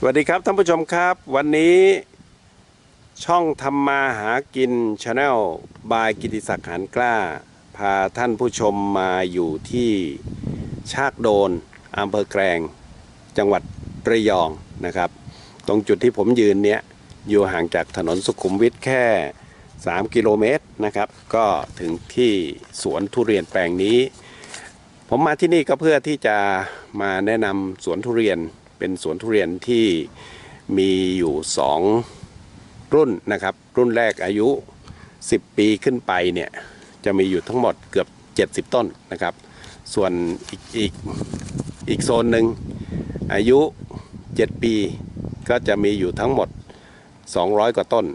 สวัสดีครับท่านผู้ชมครับ วันนี้ช่องทำมาหากินชาแนลบายกิติศักดิ์หานกล้า พาท่านผู้ชมมาอยู่ที่ชากโดนอำเภอแกลงจังหวัดระยองนะครับ ตรงจุดที่ผมยืนเนี้ยอยู่ห่างจากถนนสุขุมวิทแค่ 3 กิโลเมตรนะครับ ก็ถึงที่สวนทุเรียนแปลงนี้ ผมมาที่นี่ก็เพื่อที่จะมาแนะนำสวนทุเรียน เป็นสวนทุเรียนที่มีอยู่ 2 รุ่นนะครับ รุ่นแรกอายุ 10 ปีขึ้นไปเนี่ยจะมีอยู่ทั้งหมดเกือบ 70 ต้นนะครับ ส่วนอีกอีกอีกโซนหนึ่งอายุ 7 ปีก็จะมีอยู่ทั้งหมด 200 กว่าต้น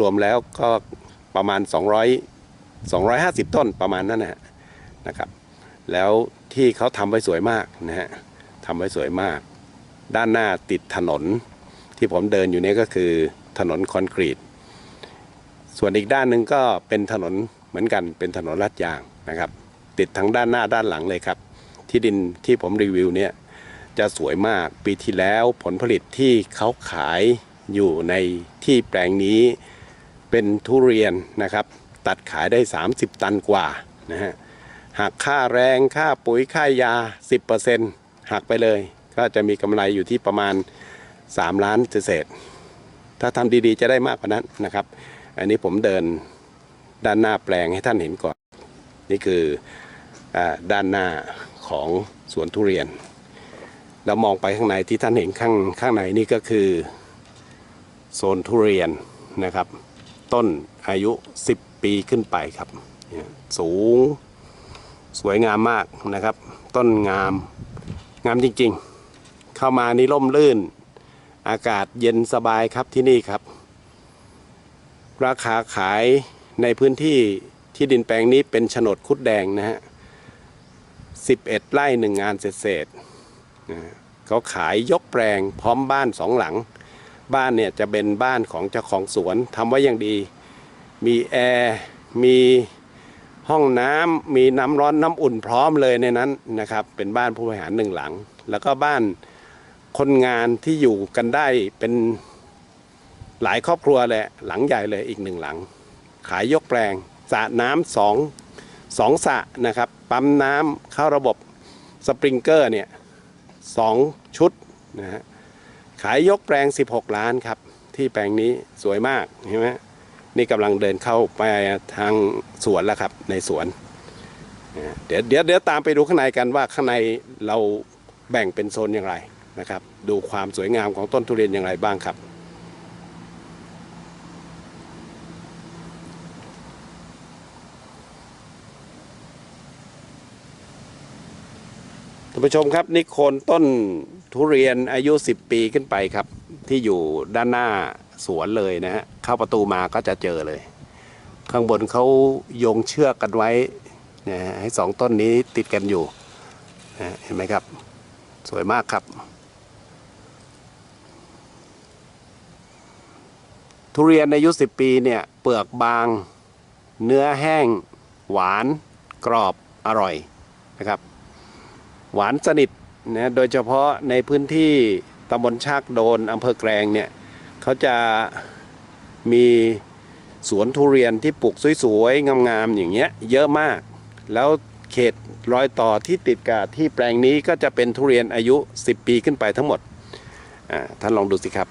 รวมแล้วก็ประมาณ 200 250 ต้นประมาณนั้นนะนะครับ แล้วที่เขาทำไว้สวยมากนะฮะทำไว้สวยมาก ด้านหน้าติดถนน ที่ผมเดินอยู่นี้ก็คือถนนคอนกรีต ส่วนอีกด้านหนึ่งก็เป็นถนนเหมือนกันเป็นถนนลาดยางนะครับ ติดทั้งด้านหน้าด้านหลังเลยครับ ที่ดินที่ผมรีวิวเนี่ยจะสวยมากปีที่แล้วผลผลิตที่เขาขายอยู่ในที่แปลงนี้เป็นทุเรียนนะครับ ตัดขายได้ 30 ตันกว่านะฮะหักค่าแรงค่าปุ๋ยค่ายา 10%หักไปเลย ก็จะมีกำไรอยู่ที่ประมาณ 3 ล้านเศษ ถ้าทำดีๆจะได้มากกว่านั้นนะครับ อันนี้ผมเดินด้านหน้าแปลงให้ท่านเห็นก่อน นี่คืออด้านหน้าของสวนทุเรียนเรามองไปข้างในที่ท่านเห็นข้างข้างในนี่ก็คือโซนทุเรียนนะครับ ต้นอายุ 10 ปีขึ้นไปครับนี่สูงสวยงามมากนะครับ ต้นงามงามจริง ๆ เข้ามานี่ร่มรื่น อากาศเย็นสบายครับที่นี่ครับ ราคาขายในพื้นที่ที่ดินแปลงนี้เป็นโฉนดคุดแดงนะฮะ11ไร่หนึ่งงานเศษๆเขาขายยกแปลงพร้อมบ้านสองหลัง บ้านเนี่ยจะเป็นบ้านของเจ้าของสวนทำไว้อย่างดี มีแอร์มีห้องน้ำมีน้ำร้อนน้ำอุ่นพร้อมเลยในนั้นนะครับ เป็นบ้านผู้บริหารหนึ่งหลัง แล้วก็บ้าน คนงานที่อยู่กันได้เป็นหลายครอบครัวเลยหลังใหญ่เลยอีกหนึ่งหลัง ขายยกแปลงสระน้ำสองสองสระนะครับ ปั๊มน้ำเข้าระบบสปริงเกอร์เนี่ยสองชุดนะฮะขายยกแปลง 16 ล้านครับ ที่แปลงนี้สวยมากเห็นไหมนี่กำลังเดินเข้าไปทางสวนแล้วครับในสวน เดี๋ยวเดี๋ยวเดี๋ยวตามไปดูข้างในกันว่าข้างในเราแบ่งเป็นโซนอย่างไร นะครับ ดูความสวยงามของต้นทุเรียนอย่างไรบ้างครับ ท่านผู้ชมครับนี่โคนต้นทุเรียนอายุ 10 ปีขึ้นไปครับ ที่อยู่ด้านหน้าสวนเลยนะฮะเข้าประตูมาก็จะเจอเลย ข้างบนเขาโยงเชือกกันไว้นะให้สองต้นนี้ติดกันอยู่นะเห็นไหมครับ สวยมากครับ ทุเรียนอายุ 10 ปีเนี่ยเปลือกบาง เนื้อแห้ง หวาน กรอบอร่อยนะครับ หวานสนิทนะโดยเฉพาะในพื้นที่ตำบลชากโดนอำเภอแกลงเนี่ยเขาจะมีสวนทุเรียนที่ปลูกสวยๆ งามๆ อย่างเงี้ยเยอะมาก แล้วเขตรอยต่อที่ติดกับที่แปลงนี้ก็จะเป็นทุเรียนอายุ 10 ปีขึ้นไปทั้งหมดท่านลองดูสิครับ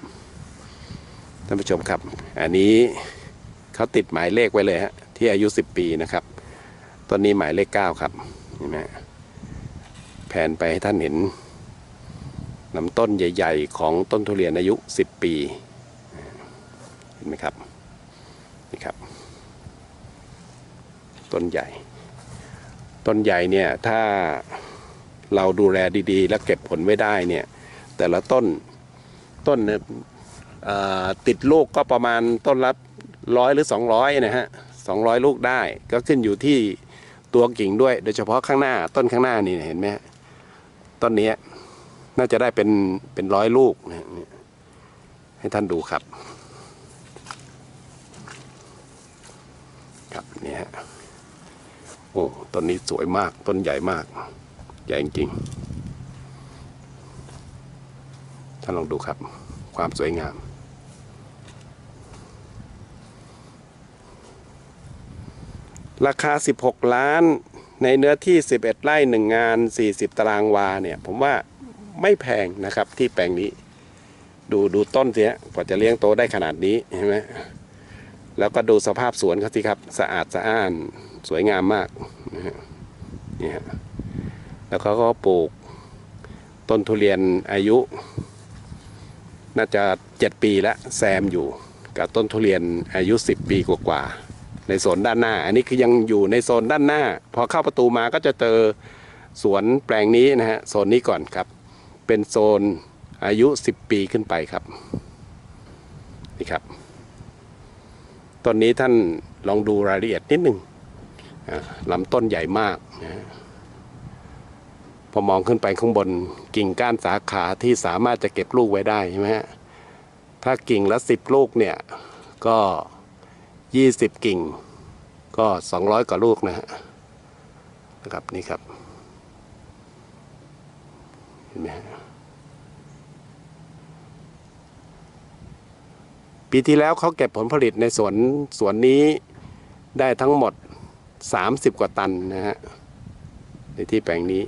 ท่านผู้ชมครับ อันนี้เขาติดหมายเลขไว้เลยฮะที่อายุ 10 ปีนะครับต้นนี้หมายเลข 9 ครับเห็นไหมแผนไปให้ท่านเห็นลำต้นใหญ่ ๆ ของต้นทุเรียนอายุ 10 ปีเห็นไหมครับนี่ครับ ต้นใหญ่ ต้นใหญ่เนี่ยถ้าเราดูแลดีๆ แล้วเก็บผลไว้ได้เนี่ยแต่ละต้นต้นเนี่ย ติดลูกก็ประมาณต้นละร้อยหรือ 200นะฮะ200 ลูกได้ก็ขึ้นอยู่ที่ตัวกิ่งด้วย โดยเฉพาะข้างหน้าต้นข้างหน้านี่เห็นไหมฮะต้นนี้น่าจะได้เป็นเป็นร้อยลูกนะให้ท่านดูครับ ครับนี่ฮะโอ้ต้นนี้สวยมากต้นใหญ่มาก ใหญ่จริงท่านลองดูครับ ความสวยงาม ราคา 16 ล้าน ในเนื้อที่ 11 ไร่หนึ่งงาน 40 ตารางวาเนี่ย ผมว่าไม่แพงนะครับที่แปลงนี้ ดูดูต้นเสียกว่าจะเลี้ยงโตได้ขนาดนี้เห็นไหมแล้วก็ดูสภาพสวนเขาสิครับ สะอาดสะอ้านสวยงามมากนี่ฮะแล้วเขาก็ปลูกต้นทุเรียนอายุ น่าจะ 7 ปีแล้วแซมอยู่กับต้นทุเรียนอายุ 10 ปีกว่าๆ ในโซนด้านหน้า อันนี้คือยังอยู่ในโซนด้านหน้า พอเข้าประตูมาก็จะเจอสวนแปลงนี้นะฮะโซนนี้ก่อนครับ เป็นโซนอายุ 10 ปีขึ้นไปครับนี่ครับต้นนี้ท่านลองดูรายละเอียดนิดหนึ่งลำต้นใหญ่มากนะฮะพอมองขึ้นไปข้างบนกิ่งก้านสาขาที่สามารถจะเก็บลูกไว้ได้ใช่ไหมฮะถ้ากิ่งละสิบลูกเนี่ยก็ ยี่สิบกิ่ง ก็สองร้อยกว่าลูกนะฮะนะครับนี่ครับเห็นไหมฮะปีที่แล้วเขาเก็บผลผลิตในสวนสวนนี้ได้ทั้งหมด 30 กว่าตันนะฮะในที่แปลงนี้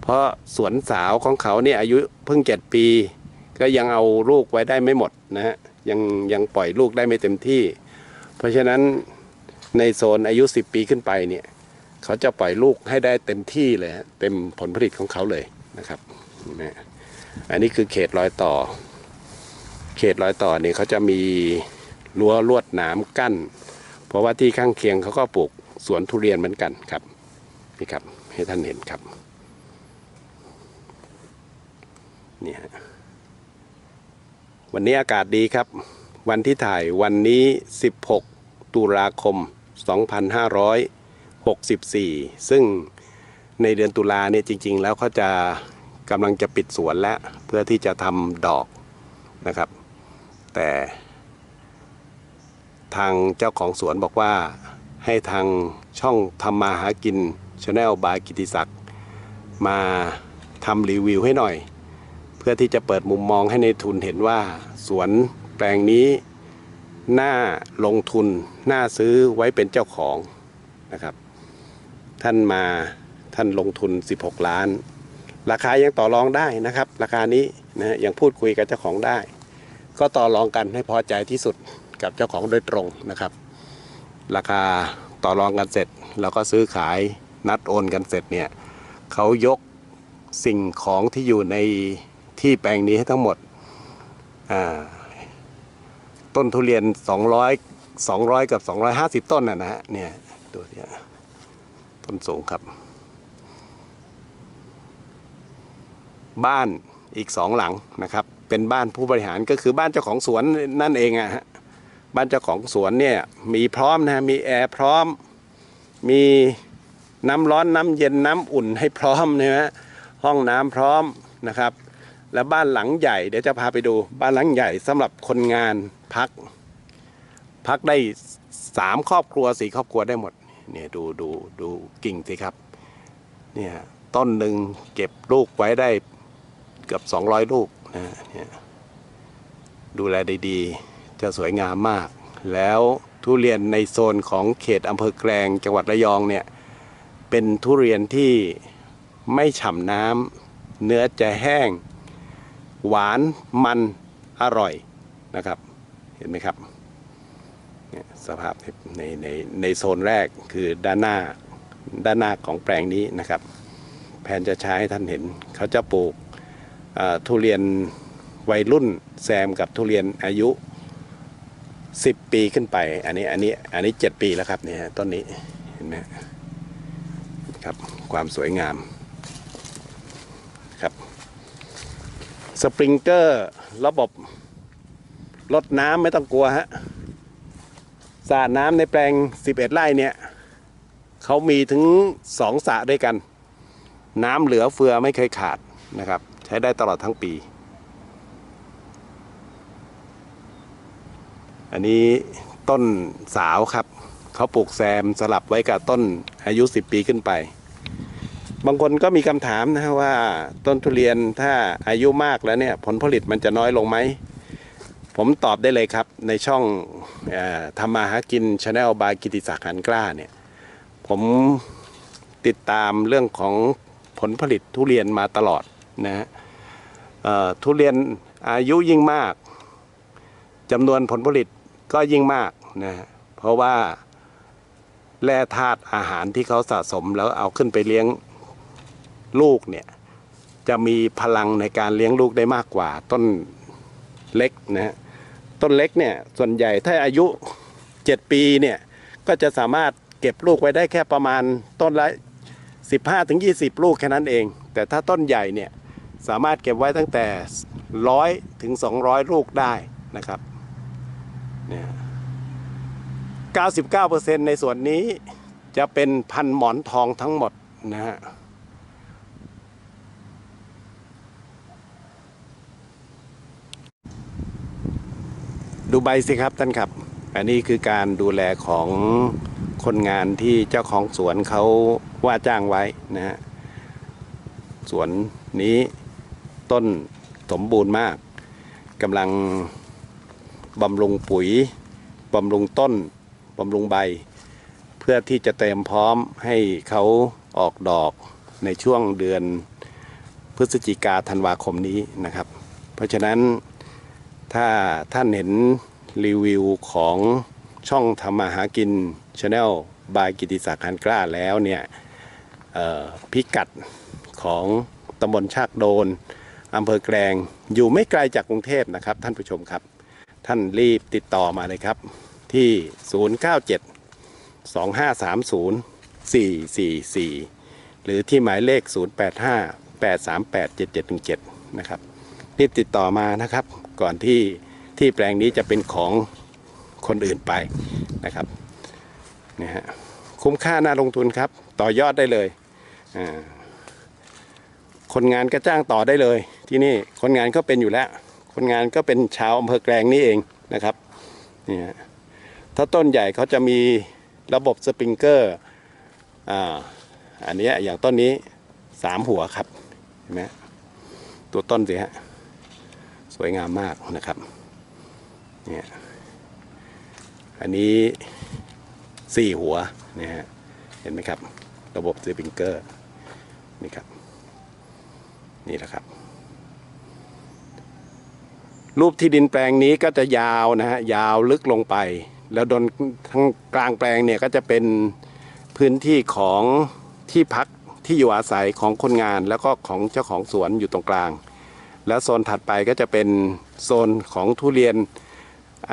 เพราะสวนสาวของเขาเนี่ยอายุเพิ่งเจ็ดปี ก็ยังเอาลูกไว้ได้ไม่หมดนะฮะยังยังปล่อยลูกได้ไม่เต็มที่ เพราะฉะนั้นในโซนอายุ 10 ปีขึ้นไปเนี่ยเขาจะปล่อยลูกให้ได้เต็มที่เลยเต็มผลผลิตของเขาเลยนะครับนะอันนี้คือเขตรอยต่อ เขตรอยต่อเนี่ยเขาจะมีรั้วลวดหนามกั้น เพราะว่าที่ข้างเคียงเขาก็ปลูกสวนทุเรียนเหมือนกันครับนี่ครับให้ท่านเห็นครับนี่ฮะวันนี้อากาศดีครับ วันที่ถ่ายวันนี้ 16 ตุลาคม 2564 ซึ่งในเดือนตุลาเนี่ยจริง ๆ แล้วเขาจะกำลังจะปิดสวนแล้วเพื่อที่จะทำดอกนะครับ แต่ทางเจ้าของสวนบอกว่าให้ทางช่องทำมาหากินชาแนลบายกิติศักดิ์มาทำรีวิวให้หน่อย เพื่อที่จะเปิดมุมมองให้ในทุนเห็นว่าสวน แปลงนี้น่าลงทุนน่าซื้อไว้เป็นเจ้าของนะครับ ท่านมาท่านลงทุน 16 ล้าน ราคายังต่อรองได้นะครับ ราคานี้นะยังพูดคุยกับเจ้าของได้ ก็ต่อรองกันให้พอใจที่สุดกับเจ้าของโดยตรงนะครับ ราคาต่อรองกันเสร็จแล้วก็ซื้อขายนัดโอนกันเสร็จเนี่ยเขายกสิ่งของที่อยู่ในที่แปลงนี้ให้ทั้งหมดอ่า ต้นทุเรียน 200 200 กับ 250 ต้นนะนะฮะเนี่ยดูเนี่ยต้นสูงครับ บ้านอีกสองหลังนะครับ เป็นบ้านผู้บริหารก็คือบ้านเจ้าของสวนนั่นเองอะฮะบ้านเจ้าของสวนเนี่ยมีพร้อมนะมีแอร์พร้อม มีน้ำร้อนน้ำเย็นน้ำอุ่นให้พร้อมนะฮะห้องน้ำพร้อมนะครับ แล้วบ้านหลังใหญ่เดี๋ยวจะพาไปดูบ้านหลังใหญ่สำหรับคนงาน พักพักได้สามครอบครัวสี่ครอบครัวได้หมดเนี่ยดูดูดูกิ่งสิครับเนี่ยต้นหนึ่งเก็บลูกไว้ได้เกือบ200ลูกนะเนี่ยดูแลดีๆ จะสวยงามมาก แล้วทุเรียนในโซนของเขตอำเภอแกลงจังหวัดระยองเนี่ยเป็นทุเรียนที่ไม่ฉ่ำน้ำเนื้อจะแห้ง หวานมันอร่อยนะครับ เห็นไหมครับสภาพในในในโซนแรกคือด้านหน้าด้านหน้าของแปลงนี้นะครับ แผนจะใช้ให้ท่านเห็น เขาจะปลูกทุเรียนวัยรุ่นแซมกับทุเรียนอายุ 10 ปีขึ้นไป อันนี้อันนี้อันนี้ 7 ปีแล้วครับเนี่ยต้นนี้เห็นไหมครับความสวยงามครับสปริงเกอร์ระบบ ลดน้ำไม่ต้องกลัวฮะสระน้ำในแปลง 11 ไร่เนี่ยเขามีถึง2สระด้วยกัน น้ำเหลือเฟือไม่เคยขาดนะครับ ใช้ได้ตลอดทั้งปี อันนี้ต้นสาวครับเขาปลูกแซมสลับไว้กับต้นอายุ 10 ปีขึ้นไป บางคนก็มีคำถามนะว่าต้นทุเรียนถ้าอายุมากแล้วเนี่ย ผลผลิตมันจะน้อยลงไหม ผมตอบได้เลยครับในช่องเออทำมาหากินชาแนลบายกิติศักดิ์หันกล้าเนี่ยผมติดตามเรื่องของผลผลิตทุเรียนมาตลอดนะฮะทุเรียนอายุยิ่งมากจำนวนผลผลิตก็ยิ่งมากนะฮะเพราะว่าแร่ธาตุอาหารที่เขาสะสมแล้วเอาขึ้นไปเลี้ยงลูกเนี่ยจะมีพลังในการเลี้ยงลูกได้มากกว่าต้นเล็กนะฮะ ต้นเล็กเนี่ยส่วนใหญ่ถ้าอายุ 7 ปีเนี่ยก็จะสามารถเก็บลูกไว้ได้แค่ประมาณต้นละ 15ถึง20 ลูกแค่นั้นเอง แต่ถ้าต้นใหญ่เนี่ยสามารถเก็บไว้ตั้งแต่ 100ถึง200 ลูกได้นะครับเนี่ย99%ในส่วนนี้จะเป็นพันหมอนทองทั้งหมดนะฮะ ดูใบสิครับท่านครับ อันนี้คือการดูแลของคนงานที่เจ้าของสวนเขาว่าจ้างไว้นะฮะสวนนี้ต้นสมบูรณ์มากกำลังบำรุงปุ๋ยบำรุงต้นบำรุงใบ เพื่อที่จะเตรียมพร้อมให้เขาออกดอกในช่วงเดือนพฤศจิกาธันวาคมนี้นะครับ เพราะฉะนั้น ถ้าท่านเห็นรีวิวของช่องทำมาหากินชาแนลบายกิติศักดิ์หันกล้าแล้วเนี่ยพิกัดของตำบลชากโดนอำเภอแกลงอยู่ไม่ไกลจากกรุงเทพนะครับ ท่านผู้ชมครับ ท่านรีบติดต่อมาเลยครับ ที่ 097 2530 444 หรือที่หมายเลข 085 838 7717 นะครับ รีบติดต่อมานะครับ ก่อนที่ที่แปลงนี้จะเป็นของคนอื่นไปนะครับนี่ฮะคุ้มค่าน่าลงทุนครับ ต่อยอดได้เลย คนงานก็จ้างต่อได้เลย ที่นี่คนงานก็เป็นอยู่แล้ว คนงานก็เป็นชาวอำเภอแกลงนี่เองนะครับนี่ฮะถ้าต้นใหญ่เขาจะมีระบบสปริงเกอร์อ่าอันนี้อย่างต้นนี้สามหัวครับเห็นไหมตัวต้นสิฮะ สวยงามมากนะครับเนี่ยอันนี้สี่หัวเนี่ยฮะเห็นไหมครับ ระบบสปริงเกอร์นี่ครับนี่แหละครับ รูปที่ดินแปลงนี้ก็จะยาวนะฮะยาวลึกลงไป แล้วดนทั้งกลางแปลงเนี่ยก็จะเป็นพื้นที่ของที่พักที่อยู่อาศัยของคนงานแล้วก็ของเจ้าของสวนอยู่ตรงกลาง แล้วโซนถัดไปก็จะเป็นโซนของทุเรียน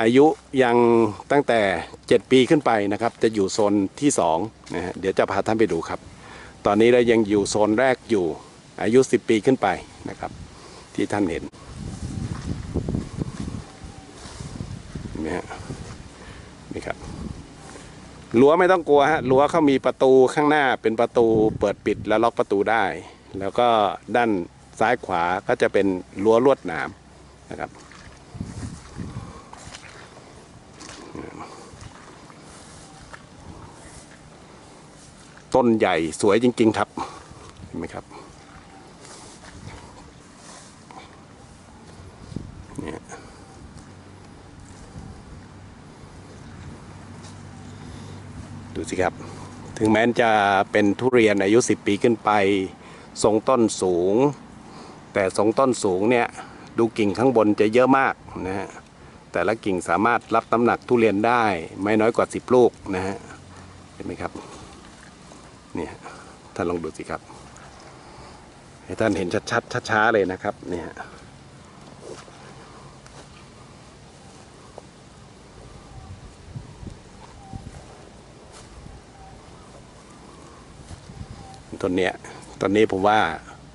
อายุยังตั้งแต่ 7 ปีขึ้นไปนะครับ จะอยู่โซนที่2นะฮะเดี๋ยวจะพาท่านไปดูครับ ตอนนี้เรายังอยู่โซนแรกอยู่อายุ 10 ปีขึ้นไปนะครับ ที่ท่านเห็นนไหมฮะนี่ครับรั้วไม่ต้องกลัวฮะรั้วเขามีประตูข้างหน้าเป็นประตูเปิดปิดแล้วล็อกประตูได้ แล้วก็ด้าน ซ้ายขวาก็จะเป็นรั้วลวดหนามนะครับ ต้นใหญ่สวยจริง ๆ ครับเห็นไหมครับเนี่ยดูสิครับ ถึงแม้จะเป็นทุเรียนอายุ 10 ปีขึ้นไป ทรงต้นสูง แต่ทรงต้นสูงเนี่ยดูกิ่งข้างบนจะเยอะมากนะฮะแต่ละกิ่งสามารถรับน้ำหนักทุเรียนได้ไม่น้อยกว่า 10 ลูกนะฮะเห็นไหมครับเนี่ยท่านลองดูสิครับ ให้ท่านเห็นชัดๆช้าๆเลยนะครับเนี่ยต้นเนี้ยต้นนี้ผมว่า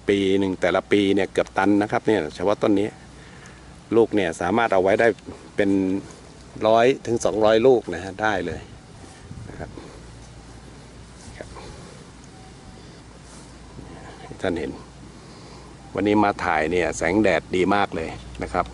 ปีหนึ่งแต่ละปีเนี่ยเกือบตันนะครับเนี่ยเฉพาะต้นนี้ ลูกเนี่ยสามารถเอาไว้ได้เป็นร้อยถึงสองร้อยลูกนะฮะได้เลยนะครับครับท่านเห็น วันนี้มาถ่ายเนี่ยแสงแดดดีมากเลยนะครับ